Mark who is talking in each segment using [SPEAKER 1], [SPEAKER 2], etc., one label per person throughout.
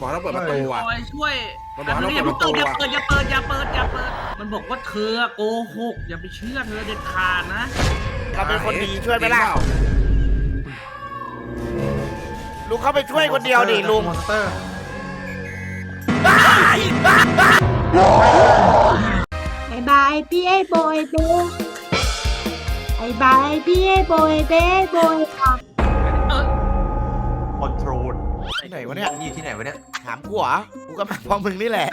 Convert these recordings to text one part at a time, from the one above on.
[SPEAKER 1] บอกต้องเปิดประตูอะ
[SPEAKER 2] คอยช่วย
[SPEAKER 1] มันบอกให้
[SPEAKER 2] อย่า
[SPEAKER 1] เรา
[SPEAKER 2] เพิ่ง
[SPEAKER 1] เปิ
[SPEAKER 2] เปิ
[SPEAKER 1] ด
[SPEAKER 2] ด
[SPEAKER 1] ประตู
[SPEAKER 2] อย่า
[SPEAKER 1] อะ
[SPEAKER 2] เปิดอย่าเปิดอย่าเปิดอย่าเปิด มันบอกว่าเธอโกหกอย่าไปเชื่อเธอเด็ดขาดนะ
[SPEAKER 3] เราเป็นคนดีช่วยไหมล่ะ ลุงเข้าไปช่วยคนเดียวดิลุง
[SPEAKER 4] มอนสเตอร์
[SPEAKER 5] บายบายพี่ไอ้โบยเบ้บายบายพี่ไอ้โบยเบ้โบยค่ะ
[SPEAKER 2] เที่
[SPEAKER 3] ไหนวะเนี่ย
[SPEAKER 4] นี่อยู่ที่ไหนวะเนี่ย
[SPEAKER 3] ถามกูเหรอกูก็มาพร้อมมึงนี่แหละ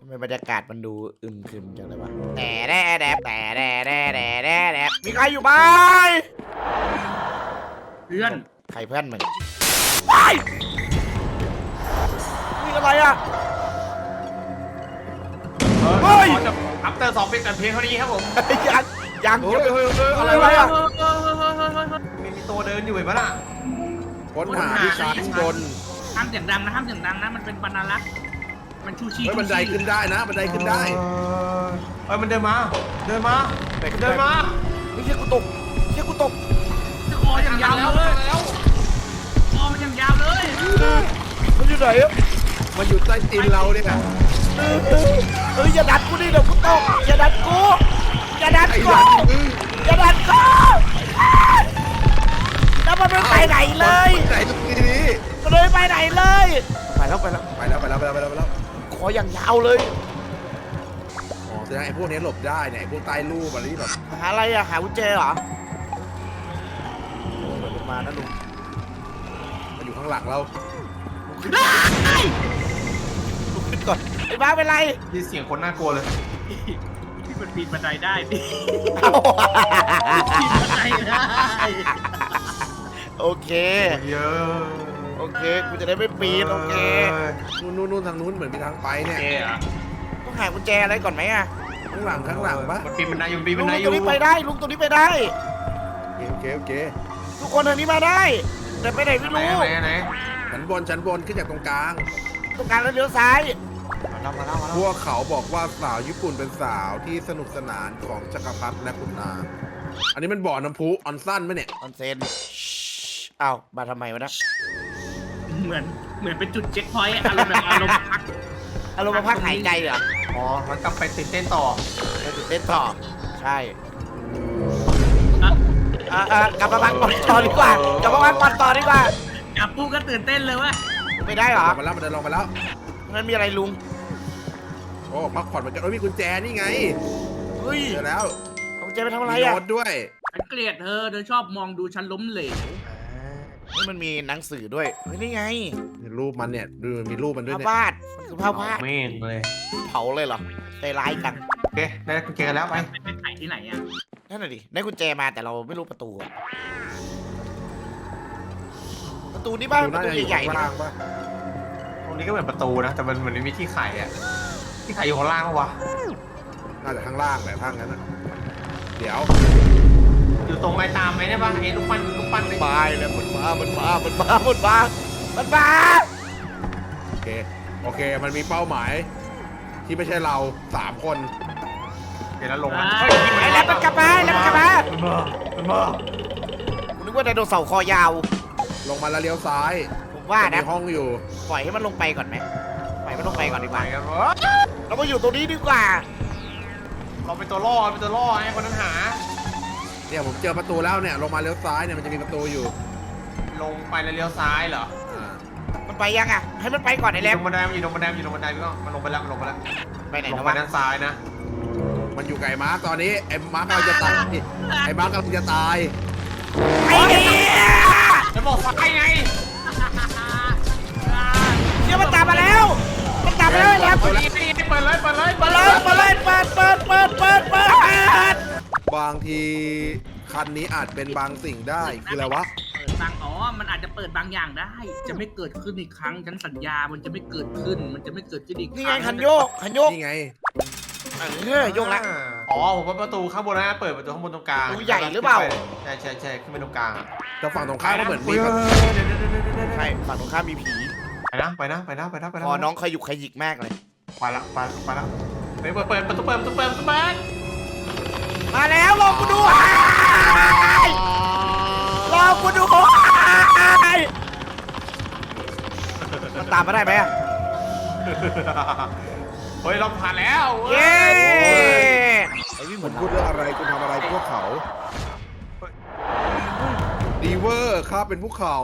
[SPEAKER 3] ทำไมบรรยากาศมันดูอึมครึมจังเลยวะแต่แด่แดบแต่แด่แด่แด่แด่แดบมีใครอยู่บ้าง
[SPEAKER 2] เพื่อน
[SPEAKER 3] ใครเพื่อนมึงว้ายนี่อะไรอะเฮ้ย
[SPEAKER 4] ขอจะอัปเตอร์สองเป็นกันเพียงเท่านี้ครับผม
[SPEAKER 3] ยังยัง
[SPEAKER 1] เฮ้ยเฮ้ยเฮ้ยอะไร
[SPEAKER 3] อะไร
[SPEAKER 1] วะ
[SPEAKER 3] อะ
[SPEAKER 4] มีมีตัวเดินอยู่เห็นปะล่ะ
[SPEAKER 1] ค้นหาที่ชั้นบน
[SPEAKER 2] ห้ามเสียงดังนะห้ามเสียงดังนะ มันเป็นบรรลักษ์มันชูชี
[SPEAKER 1] เฮ้ย
[SPEAKER 2] ชู
[SPEAKER 1] บันได
[SPEAKER 2] ชี
[SPEAKER 1] ขึ้นได้นะบันไดขึ้นได้
[SPEAKER 4] เฮ้ยมันเดินมา เดินมา
[SPEAKER 3] เดิ
[SPEAKER 4] เดินมา
[SPEAKER 3] ไม่ใช่กูตกไม่ใช่กูตก
[SPEAKER 2] คออย่างยาวเลย
[SPEAKER 4] แล้ว
[SPEAKER 2] คอมันอย่างยาวเลย
[SPEAKER 3] มันอยู่ไหนอะ
[SPEAKER 1] มันอยู่ใต้ตีนเราเนี่ยนะ
[SPEAKER 3] เฮ้ยอย่าดันกูดิเดี๋ยวกูตกอย่าดันกูอย่าดัน
[SPEAKER 1] ไอ้
[SPEAKER 3] กู
[SPEAKER 1] ดันมึง
[SPEAKER 3] อย่าดันกู แล้วมันไม่ไปไหนเลย
[SPEAKER 1] ไหนตรงนี้นี่
[SPEAKER 3] มันเลยไปไหนเลย ไปแล้วไปแล้ว
[SPEAKER 1] ไปแล้วไปแล้วไปแล้วไปแล้วไปแล้ว
[SPEAKER 3] ขออย่างยาวเลย
[SPEAKER 1] อ๋อแสดงไอ้พวกนี้หลบได้เนี่ยไอ้พวกใต้รูปอะไรที่แบบ
[SPEAKER 3] หาอะไรอะหากุญแจเหรอเปิดมานะลุง
[SPEAKER 1] มันอยู่ข้างหลังเรา
[SPEAKER 3] ลุกขึ้นก่อนไอ้บ้าเป็นไร
[SPEAKER 4] มีเสียงคนน่ากลัวเลย
[SPEAKER 2] ที่มันปีนบันไดได้พี่
[SPEAKER 3] เอ้า
[SPEAKER 2] ปีนบันไดได้
[SPEAKER 3] โอเค
[SPEAKER 4] เยอะ
[SPEAKER 3] โอเค กูจะได้ไม่ปีน โอเค
[SPEAKER 1] นู่นนู่นนู่นทางนู้นเหมือนมีทางไปเนี่ย
[SPEAKER 4] โอเคอะ
[SPEAKER 3] ต้องหากุญแจอะไรก่อนไหมอะ
[SPEAKER 1] ข้างหลังข้างหลังปะ
[SPEAKER 4] มันปีนบันไดอยู่ปีน
[SPEAKER 3] ลุ
[SPEAKER 4] บั
[SPEAKER 3] ง
[SPEAKER 4] นไดอ
[SPEAKER 3] ตัว
[SPEAKER 4] ยู่
[SPEAKER 3] นี้ไปได้ ลุงตัวนี้ไปได้
[SPEAKER 1] โอเคโอเค
[SPEAKER 3] ทุกคนทางนี้มาได้ แต่ไปไหนไม่
[SPEAKER 4] ไหน
[SPEAKER 3] รู้
[SPEAKER 4] ไหนไหน
[SPEAKER 1] ชั้นบนชั้นบนขึ้นจากตรงกลาง
[SPEAKER 3] ตรงกลางแล้วเลี้ยวซ้าย
[SPEAKER 4] มาแล้วมาแล้วมา
[SPEAKER 1] พ
[SPEAKER 4] แล้ว
[SPEAKER 1] วกเขาบอกว่าสาวญี่ปุ่นเป็นสาวที่สนุกสนานของจักรพรรดิและขุนนางอันนี้มันบ่อน้ำพุออนสั้นไหมเนี่ย
[SPEAKER 3] ออนเซน อ้าวมาทำไมวะนะ
[SPEAKER 2] เหมือนเหมือนเป็นจุดเช็คพอยต์อารมณ์แบบอารมณ์พัก
[SPEAKER 3] อารมณ์มาพักหายใจเหรอ
[SPEAKER 4] อ๋อมันกลับไปตื่นเต้นต่อ
[SPEAKER 3] ไปตื่นเต้นต่อใช่
[SPEAKER 2] อะ
[SPEAKER 3] อะอะกลับมาพักก่อนต่อดีกว่ากลับมาพักก่อนต่อดีกว่า
[SPEAKER 2] อะปูก็ตื่นเต้นเลยเว่า
[SPEAKER 3] ไม่ได้เหรอ
[SPEAKER 1] ลงมาแล้วมันเดินลงมาแล้ว
[SPEAKER 3] มันมีอะไรลุง
[SPEAKER 1] โอ้พักผ่อนเหมือนกันโอ้ยมีกุญแจนี่ไง
[SPEAKER 3] เฮ้ย
[SPEAKER 1] เจอแล้ว
[SPEAKER 3] เอากุญแจไปทำอะไร
[SPEAKER 1] มี
[SPEAKER 3] อะ
[SPEAKER 1] โน้ตด้วย
[SPEAKER 2] ฉันเกลียดเธอเธอชอบมองดูฉันล้มเหลว
[SPEAKER 3] เฮ้ยมันมีหนังสือด้วย เฮ้ยนี่ไง
[SPEAKER 1] มีรูปมันเนี่ยดูมีรูปมันด้วย
[SPEAKER 3] ผ้า
[SPEAKER 1] เนี่ย
[SPEAKER 3] วาดมันคือผ้าวาด
[SPEAKER 4] เม่งเลย
[SPEAKER 3] เผาเลยเหรอใจร้ายจัง
[SPEAKER 4] โอเค ได้กุญแจกันแล้วไป
[SPEAKER 2] ไปไปถ่ายที่ไหนอะ
[SPEAKER 3] นั่นน่ะดิได้กุญแจมาแต่เราไม่รู้ประตูอะประตูนี่บ้าน
[SPEAKER 1] ดู
[SPEAKER 3] ประ
[SPEAKER 1] น่า
[SPEAKER 3] ตู
[SPEAKER 1] จะอยู่
[SPEAKER 3] ใหญ่ๆ
[SPEAKER 1] ข้าง
[SPEAKER 3] นะ
[SPEAKER 1] ล่างปะ
[SPEAKER 4] ตรงนี้ก็เหมือนประตูนะ แต่มันเหมือนไม่มีที่ไขอะ ที่ไขอยู่ข้างล่างปะวะ
[SPEAKER 1] น่าจะข้างล่างแหละทางนั้นนะเดี๋ยว
[SPEAKER 4] อยู่ตรงไอ้ตามไหมเนี่ยปะไอ้ลูกปั้นลูกปั้นเลย
[SPEAKER 3] บายแล้วมันมามันมามันมามันมามันมา
[SPEAKER 1] โอเคโอเคมันมีเป้าหมาย ที่ไม่ใช่เราสามคน
[SPEAKER 4] เดี๋ยวเราลงมา
[SPEAKER 2] อ่า
[SPEAKER 4] เฮ้ย
[SPEAKER 3] ไอ้แล้วมันกลับมาแล้วมันกลับมา
[SPEAKER 4] มันมามันมา
[SPEAKER 3] ผมนึกว่าไดโนเสาร์คอยาว
[SPEAKER 1] ลงมาแล้วเลี้ยวซ้าย
[SPEAKER 3] ผมว่า
[SPEAKER 1] มี
[SPEAKER 3] นะ
[SPEAKER 1] ห้องอยู่
[SPEAKER 3] ปล่อยให้มันลงไปก่อนไหมปล่อยมันลงไปก่อนดีก
[SPEAKER 4] ไป
[SPEAKER 3] ว่า
[SPEAKER 4] กันวะ
[SPEAKER 3] เรามาอยู่ตรงนี้ดีกว่า
[SPEAKER 4] เราเป็นตัวล่อเป็นตัวล่อไอ้คนนั้นหา
[SPEAKER 1] เนี่ยผมเจอประตูแล้วเนี่ยลงมาเลี้ยวซ้ายเนี่ยมันจะมีประตูอยู่
[SPEAKER 4] ลงไปแล้วเลี้ยวซ้ายเหรอ
[SPEAKER 1] อ่า
[SPEAKER 3] มันไปยังอะ ให้มันไปก่อนไอ้
[SPEAKER 4] อ
[SPEAKER 3] แล้
[SPEAKER 4] ยู่
[SPEAKER 3] ว
[SPEAKER 4] ตรงบันไดมันอยู่ตรงบันไดมันอยู่ตรงบันไดพี่ก็มันลงไปแล้วมันลงไปแล้ว
[SPEAKER 3] ไปไหน
[SPEAKER 4] ลง
[SPEAKER 3] แล้ว
[SPEAKER 4] ไป
[SPEAKER 3] วะ
[SPEAKER 4] ด้านซ้ายนะ
[SPEAKER 1] มันอยู่ไก่มาร์คตอนนี้ไอ้มาร์คกำลังจะตายไอ้มาร์คกำลังจะตาย
[SPEAKER 3] ไอ้เนี่ย
[SPEAKER 4] จะบอกซ้ายไง
[SPEAKER 3] เดี๋ยวมันตามมาแล้ว มันตามมาแล้วไอ้แล้ว
[SPEAKER 4] เปิดเลยเปิดเลยเปิดเลย
[SPEAKER 3] เปิดเลยเปิดเลยเปิดเปิดเปิดเปิดเปิด
[SPEAKER 1] บางทีคันนี้อาจเป็นบางสิ่งได้คืออะไรวะ
[SPEAKER 2] เปิดบางอ๋อ มันอาจจะเปิดบางอย่างได้ จะไม่เกิดขึ้นอีกครั้ง ฉันสัญญา มันจะไม่เกิดขึ้น มันจะไม่เกิดขึ้นอีก
[SPEAKER 3] นี่ไงคันโยกคันโยก
[SPEAKER 1] นี่ไง
[SPEAKER 3] เออโยกละ
[SPEAKER 4] อ๋อผมว่าประตูข้างบนนะเปิดประตูข้างบนตรงกลาง
[SPEAKER 3] ประตูใหญ่หรือเปล่า
[SPEAKER 4] ใช่ใช่ใช่ขึ้นไปตรงกลางอะ
[SPEAKER 1] แต่ฝั่งตรงข้ามก็เหมือนมี
[SPEAKER 4] เดี๋ยว
[SPEAKER 1] แบบ
[SPEAKER 4] เดี๋ยวเดี๋ยวเดี๋ยวเดี๋ยว
[SPEAKER 3] ใช่ฝั่งตรงข้ามมีผี
[SPEAKER 4] ไปนะไปนะไปนะไปนะไปนะ
[SPEAKER 3] พอน้องขยุกขยิกมากเลย
[SPEAKER 4] ไปละไปละไปละเปิดเปิดเปิดประตูเปิดประตูเปิดประตูเปิด
[SPEAKER 3] มาแล้วรอกูด้วยรอกูด้วยมันตามามมาได้ไหมอะ
[SPEAKER 4] เฮ้ยเราผ่านแล้ว
[SPEAKER 3] เย้
[SPEAKER 1] โอ้ย
[SPEAKER 3] ไอ้วิ่งเห
[SPEAKER 1] คุ
[SPEAKER 3] มือ
[SPEAKER 1] ณ
[SPEAKER 3] น
[SPEAKER 1] พูดเรื่องอะไรคุณทำอะไรพวกเขา ดีเวอร์ข้าเป็นภูเขา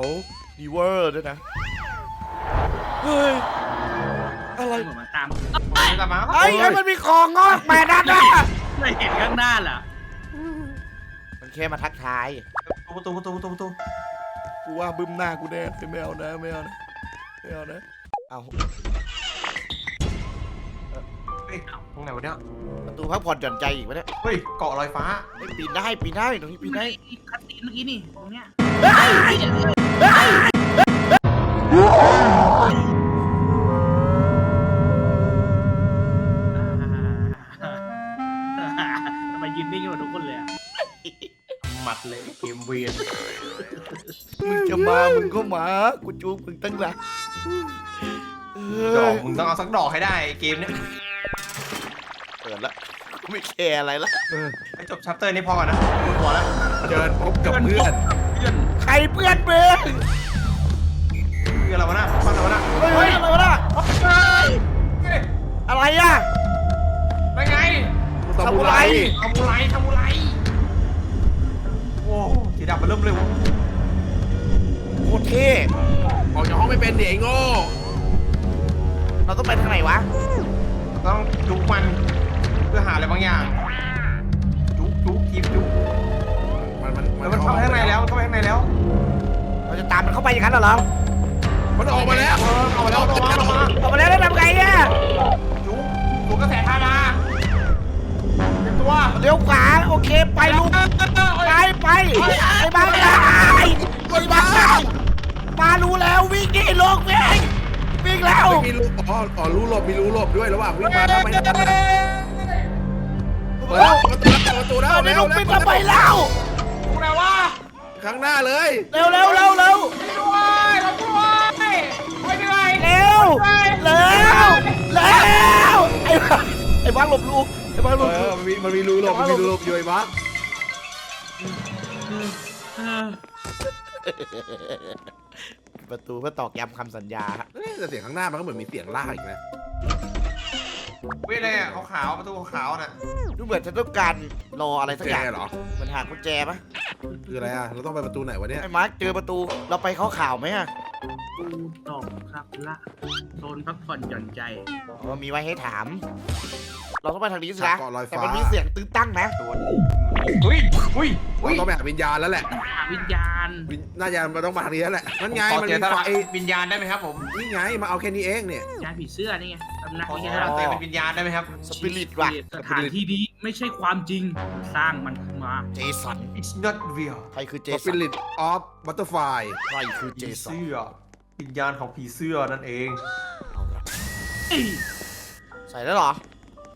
[SPEAKER 3] ดีเวอร์ด้วยนะเฮ้ยอะไร
[SPEAKER 2] เหมือนมันตาม
[SPEAKER 4] ไม่ละมั้ง
[SPEAKER 3] ไอ้ไอ้มันมีของงอกมานั่นน่ะ
[SPEAKER 2] ไม่เห็นข้างหน้าเหรอ
[SPEAKER 3] มันแค่มาทักทาย
[SPEAKER 4] ประตูประตูประตูประตู
[SPEAKER 3] กูว่าบึ้มหน้ากูแน่ไม่เอานะไม่เอานะไม่เอานะเอา
[SPEAKER 4] เฮ้ยตรงไหนวะเนี่ย
[SPEAKER 3] ประตูพักผ่อนหย่อนใจอีกวะเนี่ย
[SPEAKER 4] เฮ้ย เกาะลอยฟ้า
[SPEAKER 3] เฮ้ยปีนได้ปีนได้ตรงนี้ปีนได้
[SPEAKER 2] อีกคัตซีนเมื่อกี้นี่ตรงเนี้ยท หมัดเลย
[SPEAKER 4] เกมเวียน
[SPEAKER 3] มึงจะมามึงก็มา กูจูบมึงตั้งหลักเอ
[SPEAKER 4] ดอ
[SPEAKER 3] อก
[SPEAKER 4] มึงต้องเอาสักดอกให้ได้เกมเนี้ย
[SPEAKER 3] เปิดละกูไม่แคร์อะไรละ
[SPEAKER 1] เออ
[SPEAKER 4] ไปจบชัปเตอร์นี้พอก่อนนะพอแล้ว
[SPEAKER 1] เชิญพบกับเพื่อน
[SPEAKER 2] เพื่อน
[SPEAKER 3] ใครเพื่อนมึง
[SPEAKER 4] คืออะไรวะนะฟันอะไรวะนะ
[SPEAKER 3] เฮ้ยอะไรวะน่ะ
[SPEAKER 4] เฮ้ย
[SPEAKER 3] อะไรอะ
[SPEAKER 4] ได้ไง
[SPEAKER 1] ซามูไร
[SPEAKER 4] ทำมูไรทำมูไรโอ้สี ดำมันเริ่มเร็ว
[SPEAKER 3] โคตรเท่
[SPEAKER 1] ออกจากห้องไม่เป็นเดี๋ยวไอ้โง่
[SPEAKER 3] เราต้องไปทางไหนวะ
[SPEAKER 4] ต้องจุกมันเพื่อหาอะไรบางอย่าง จุกจุกทีมจุก
[SPEAKER 1] มันมัน
[SPEAKER 4] แล้วมันเข้าไปข้างในแล้วมันเข้าไปข้างในแล้ว
[SPEAKER 3] เราจะตามมันเข้าไปอย่างนั้นเหรอ
[SPEAKER 1] มันออกมาแล้ว
[SPEAKER 4] เออเอาแล้วเอาแล้วเอาแล้ว
[SPEAKER 3] ออกมาแล้วได้ทำไงอะ
[SPEAKER 4] จุกจุกกระแสทาราเต็มตัว
[SPEAKER 3] เลี้ยวขวาโอเคไปลูก ไปไปไอ้บ้าไม่ได้ไอ้บ้ามารู้แล้ววิ่งดิลูกวิ่งวิ่งแล้ว
[SPEAKER 1] ไม่มีรูอ๋ออ๋อรู้หลบมีรู้หลบด้วยระหว่างวิ่งมาแล้วไม่ได้เปิดแล้วเปิดประตูแล้วเปิดประตูแล้ว
[SPEAKER 3] เอาไม่
[SPEAKER 1] เร็
[SPEAKER 3] ลู
[SPEAKER 1] ว
[SPEAKER 3] ก
[SPEAKER 1] เร็
[SPEAKER 3] วิ่ง
[SPEAKER 1] ว
[SPEAKER 3] ทำไมเล่า
[SPEAKER 4] กูไหนวะ
[SPEAKER 1] ข้างหน้าเลย
[SPEAKER 3] เร็วเร็วเร็วเร็ว
[SPEAKER 4] ด้วยเราด้วยไปด้วย
[SPEAKER 3] เร็วเร็วเร็วไอ้บ้าไอ้บ้าหลบลูกไอ้บ้าหล
[SPEAKER 1] เอบ
[SPEAKER 3] ลู
[SPEAKER 1] อกมันมีมันมีรูหลบมันมีรูหลบอยู่ไอ้บัก
[SPEAKER 2] เออ
[SPEAKER 3] ประตูเพื่อตอกย้ำคำสัญญา
[SPEAKER 1] เอ้ยแต่เสียงข้างหน้ามันก็เหมือนมีเสียงลากอีกนะ
[SPEAKER 4] เว้ยอะไรอะขาวๆประตูขาวๆน่ะ
[SPEAKER 3] ดูเหมือนฉันต้องการรออะไรสัก
[SPEAKER 1] แก
[SPEAKER 3] อย่าง
[SPEAKER 1] เหรอ
[SPEAKER 3] มันหากุญแจปะ
[SPEAKER 1] คืออะไรอะ เราต้องไปประตูไหนวะเนี่ย
[SPEAKER 3] ไอ้มาร์คเจอประตูเราไปเขาข่าวไหมอะ
[SPEAKER 2] กูตอบครับละโซนพักผ่อนหย่อนใจ
[SPEAKER 3] อ๋อมีไว้ให้ถาม เราต้องไปทางนี้สินะ
[SPEAKER 1] เกาะลอย
[SPEAKER 3] แต่
[SPEAKER 1] ฟ้า
[SPEAKER 3] มันมีเสียงตื้นตั้งนะ
[SPEAKER 4] ตัว อุ้ยอุ้ย
[SPEAKER 1] เรา
[SPEAKER 4] อุ้ย
[SPEAKER 1] ต้องไปหาวิญญาณแล้วแหละ
[SPEAKER 2] หาวิญญาณ
[SPEAKER 1] วิญน่าจะมันต้องมาทางนี้แล้วแหละนั่นไง
[SPEAKER 4] ขอ
[SPEAKER 1] มัน
[SPEAKER 4] เจ
[SPEAKER 1] มี
[SPEAKER 4] อต
[SPEAKER 1] ไฟ
[SPEAKER 4] ลาดวิญญาณได้ไหมครับผม
[SPEAKER 1] นี่ไงมาเอาแค่นี้เองเนี่ย
[SPEAKER 2] ยานผีเสื้อนี่ไงตำนาน
[SPEAKER 4] ขอ
[SPEAKER 2] นี่
[SPEAKER 4] เจ
[SPEAKER 2] ไง
[SPEAKER 4] อเจอเป็นวิญญาณได้ไหมครับ
[SPEAKER 3] สปิริตว่ะ
[SPEAKER 2] สถานที่นี้ไม่ใช่ความจริงสร้างมันขึ้นมา
[SPEAKER 3] เจสัน
[SPEAKER 4] It's not real
[SPEAKER 3] ใครคือเจ
[SPEAKER 1] ส
[SPEAKER 3] สั
[SPEAKER 1] ปิ
[SPEAKER 3] น
[SPEAKER 1] ริตออฟบัตเตอร์ไฟ
[SPEAKER 3] ใครคือเจ
[SPEAKER 4] ผี
[SPEAKER 3] สัน
[SPEAKER 4] เสื้อ วิญญาณของผีเสื้อนั่นเอง
[SPEAKER 3] เอาละ
[SPEAKER 2] เอ้ย
[SPEAKER 3] ใส่แล้วเหรอ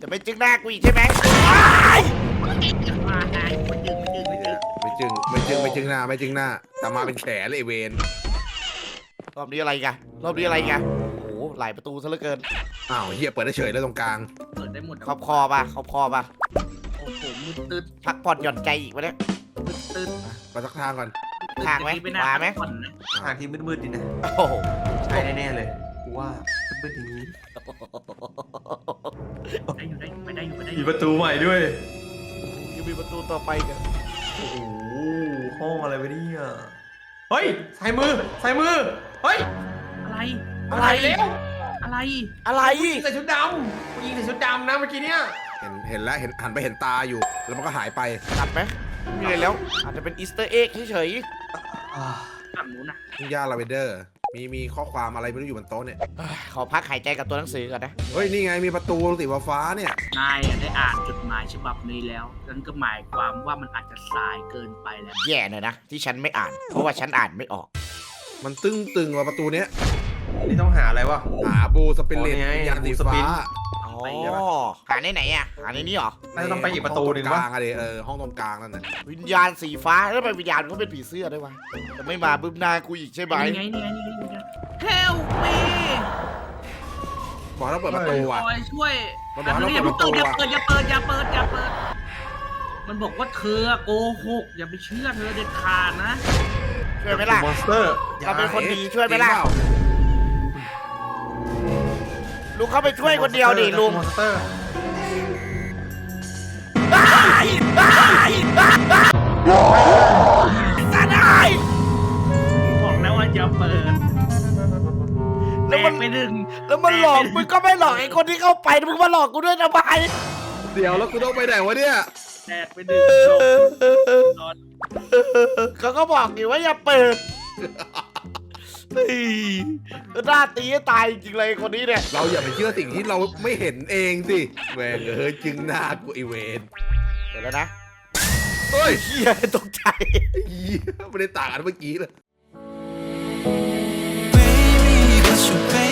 [SPEAKER 3] จะไม่จึงหน้ากูอีกใช่ไหม
[SPEAKER 2] มาไจึ
[SPEAKER 1] งไม่จึงไม่จึงหน้าไม่จึงหน้า แต่มาเป็นแขนเลยไอ้เวน
[SPEAKER 3] รอบนี้อะไรกันรอบนี้อะไรกันโอ้โหหลายประตูซะเหลือเกิน
[SPEAKER 1] อ้าวเฮียเปิดได้เฉยแล้วตรงกลาง
[SPEAKER 2] เปิดได้หมด
[SPEAKER 3] ขอบคอปะขอบคอปะ
[SPEAKER 2] โอ้โหมืดตึ๊ด
[SPEAKER 3] พักผ่อนหย่อนใจอีกวะเนี่ย
[SPEAKER 2] ตึ๊ดตึ๊ด
[SPEAKER 1] ไปสักทางก่อน
[SPEAKER 3] ทางไหม
[SPEAKER 2] ไม่น่
[SPEAKER 3] ขวาไหม
[SPEAKER 2] พักผ่อนนะ
[SPEAKER 4] ทางที่มืดๆดินะ
[SPEAKER 3] โอ้โห
[SPEAKER 4] ใช่แน่ๆเลยกูว่ามืดๆอย่างนี้
[SPEAKER 2] ได้อยู่ได้อยู่ไม่ได้อยู่ไม่ได้อ
[SPEAKER 4] มี
[SPEAKER 2] ยู่
[SPEAKER 4] ประตูใหม่ด้วย
[SPEAKER 3] ยังมีประตูต่อไปกัน
[SPEAKER 4] โอ้โหห้องอะไรวะเนี่ยเฮ้ยใส่มือใส่มือ เฮ้ย
[SPEAKER 2] อะไร
[SPEAKER 3] อะไร
[SPEAKER 4] เร็ว
[SPEAKER 2] อะไร
[SPEAKER 3] อะไร
[SPEAKER 4] ผู้หญิงใส่ชุดดำผู้หญิงใส่ชุดดำนะเมื่อกี้เนี่ย
[SPEAKER 1] เห็นเห็นแล้วเห็นหันไปเห็นตาอยู่ แล้วมันก็หายไป
[SPEAKER 3] ตัดไหมไม่มีอะไรแล้ว อาจจะเป็นอีสเตอร์เอ็กเฉย
[SPEAKER 4] อ่า
[SPEAKER 2] ฝั่งนู้นน่ะ
[SPEAKER 1] ทุ่งหญ้าลาเวนเดอร์ มีมีข้อความอะไรไม่รู้อยู่บนโต๊ะเนี่ย
[SPEAKER 3] ๆเอ้ยขอพักหายใจกับตัวหนังสือก่อนนะ
[SPEAKER 1] เฮ้ย นี่ไงมีประตูสีฟ้าๆเนี่ย
[SPEAKER 2] นายอะได้อ่านจดหมายฉบับนี้แล้วนั่นก็หมายความว่ามันอาจจะสายเกินไปแล้ว
[SPEAKER 3] แย่หน่อยนะที่ฉันไม่อ่าน เพราะว่าฉันอ่านไม่ออก
[SPEAKER 1] มันตึ้งตึงๆว่าประตูเนี้ย
[SPEAKER 4] นี่ต้องหาอะไรวะ
[SPEAKER 1] หาบูสปิริต
[SPEAKER 4] อ๋อนี่ไง
[SPEAKER 1] วิญญาณสี
[SPEAKER 4] บูสปิ
[SPEAKER 1] ฟ้า
[SPEAKER 4] ริต
[SPEAKER 3] อ๋อ
[SPEAKER 1] ไปใช่ปะ
[SPEAKER 3] หาในไหนอะหาในนี้เหรอ
[SPEAKER 4] น่าจะต้องไปอีกประตูหนึ่ง
[SPEAKER 1] ห้อ
[SPEAKER 4] วะ
[SPEAKER 1] ตรงกลางอะเดเออห้องตรงกลางนั่นน่ะ
[SPEAKER 3] วิญญาณสีฟ้าแล้วทำไมวิญญาณมันก็เป็นผีเสื้อด้วยวะจะไม่มาบึ้มหน้ากูอีกใช่ไหม
[SPEAKER 2] นี่ไงนี่ไงนี่ไงนี่ไง Help me
[SPEAKER 1] บอกแล้วเปิดประตูอะ
[SPEAKER 2] คอยช่วย
[SPEAKER 1] มันบอกให้เรา
[SPEAKER 2] อย่า
[SPEAKER 1] เปิดประตู
[SPEAKER 2] อย่า
[SPEAKER 1] อะ
[SPEAKER 2] เปิดอย่าเปิดอย่าเปิดอย่าเปิด มันบอกว่าเธอโกหกอย่าไปเชื่อเธอเด็ดขาดนะ
[SPEAKER 3] ช่วยไหมล่ะ
[SPEAKER 4] มอนสเตอร์
[SPEAKER 3] เราเป็นคนดีช่วยไหมล่ะ
[SPEAKER 1] จ
[SPEAKER 3] ลุงเข้าไปช่วยคนเดียวดิลุง
[SPEAKER 4] มอนสเตอร์
[SPEAKER 3] สันไอ้
[SPEAKER 2] บอกแล้วว่าจะเปิดแต
[SPEAKER 3] แล้วมั
[SPEAKER 2] ก
[SPEAKER 3] น
[SPEAKER 2] ไปหนึ่ง
[SPEAKER 3] แล้วมันหลอกมึงก็ไม่หลอกไอ้คนที่เข้าไปมึงมาหลอกกูด้วยทำไม
[SPEAKER 1] เดี๋ยวแล้วกูต้องไปไหนวะเนี่ย
[SPEAKER 2] แตกไปหนึ่งจบนอน
[SPEAKER 3] เขาก็บอกอยู่ว่าอย่าเปิด หน้าตีให้ตายจริงเลยไอ้คนนี้เนี่ย
[SPEAKER 1] เราอย่าไปเชื่อสิ่งที่เราไม่เห็นเองสิแม่งเอ้ยจึงหน้ากูไอเวน
[SPEAKER 3] เดี๋ยวแล้วนะ
[SPEAKER 1] เฮ้ย
[SPEAKER 3] เฮียตกใจ
[SPEAKER 1] เหี้ยไม่ได้ต่างกันเมื่อกี้เลย
[SPEAKER 6] Baby, 'cause you baby